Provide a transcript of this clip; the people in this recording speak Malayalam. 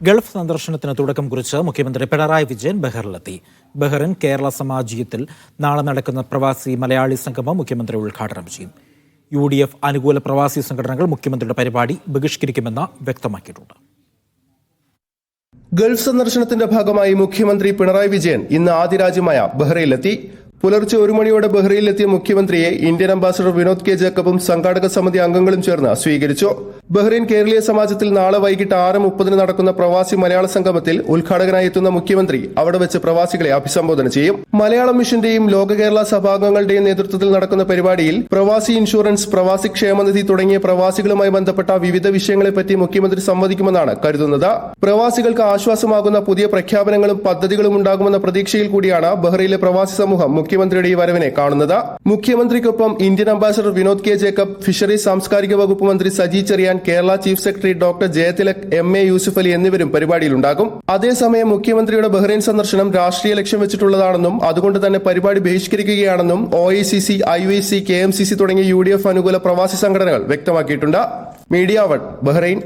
ഗൾഫ് സന്ദർശനത്തിന് തുടക്കം കുറിച്ച് മുഖ്യമന്ത്രി പിണറായി വിജയൻ ബഹറിലെത്തി. ബഹ്റിൻ കേരള സമാജീയത്തിൽ നാളെ നടക്കുന്ന പ്രവാസി മലയാളി സംഗമം മുഖ്യമന്ത്രി ഉദ്ഘാടനം ചെയ്യും. യു ഡി എഫ് അനുകൂല പ്രവാസി സംഘടനകൾ മുഖ്യമന്ത്രിയുടെ പരിപാടി ബഹിഷ്കരിക്കുമെന്ന് വ്യക്തമാക്കിയിട്ടുണ്ട്. ഗൾഫ് സന്ദർശനത്തിന്റെ ഭാഗമായി മുഖ്യമന്ത്രി പിണറായി വിജയൻ ഇന്ന് ആദ്യ രാജ്യമായ ബഹ്റൈനിലെത്തി പുലർച്ചെ ഒരു മണിയോടെ ബഹ്റൈനിലെത്തിയ മുഖ്യമന്ത്രിയെ ഇന്ത്യൻ അംബാസഡർ വിനോദ് കെ ജേക്കബും സംഘാടക സമിതി അംഗങ്ങളും ചേർന്ന് സ്വീകരിച്ചു. ബഹ്റൈൻ കേരളീയ സമാജത്തിൽ നാളെ വൈകിട്ട് ആറ് മുപ്പതിന് നടക്കുന്ന പ്രവാസി മലയാള സംഗമത്തിൽ ഉദ്ഘാടകനായി എത്തുന്ന മുഖ്യമന്ത്രി അവിടെ വെച്ച് പ്രവാസികളെ അഭിസംബോധന ചെയ്യും. മലയാളം മിഷന്റെയും ലോക കേരള സഭാംഗങ്ങളുടെയും നേതൃത്വത്തിൽ നടക്കുന്ന പരിപാടിയിൽ പ്രവാസി ഇൻഷുറൻസ് പ്രവാസി ക്ഷേമനിധി തുടങ്ങിയ പ്രവാസികളുമായി ബന്ധപ്പെട്ട വിവിധ വിഷയങ്ങളെപ്പറ്റി മുഖ്യമന്ത്രി സംവദിക്കുമെന്നാണ് കരുതുന്നത്. പ്രവാസികൾക്ക് ആശ്വാസമാകുന്ന പുതിയ പ്രഖ്യാപനങ്ങളും പദ്ധതികളും ഉണ്ടാകുമെന്ന പ്രതീക്ഷയിൽ കൂടിയാണ് ബഹ്റൈനിലെ പ്രവാസി സമൂഹം മുഖ്യമന്ത്രിയുടെ ഈ വരവിനെ കാണുന്നത്. മുഖ്യമന്ത്രിക്കൊപ്പം Indian ambassador Vinod K Jacob fisheries സാംസ്കാരിക വകുപ്പ് മന്ത്രി Saji Cherian Kerala chief secretary doctor Jayathilak M A Yusuf Ali എന്നിവരും പരിപാടിയിലുണ്ടാകും. അതേസമയം മുഖ്യമന്ത്രിയുടെ ബഹ്റൈൻ സന്ദർശനം രാഷ്ട്രീയ ലക്ഷ്യം വെച്ചിട്ടുള്ളതാണെന്നും അതുകൊണ്ട് തന്നെ പരിപാടി ബഹിഷ്കരിക്കുകയാണെന്നും O I C C I V C K M C C തുടങ്ങിയ യു ഡി എഫ് അനുകൂല പ്രവാസി സംഘടനകൾ വ്യക്തമാക്കിയിട്ടുണ്ട്. Media one Bahrain.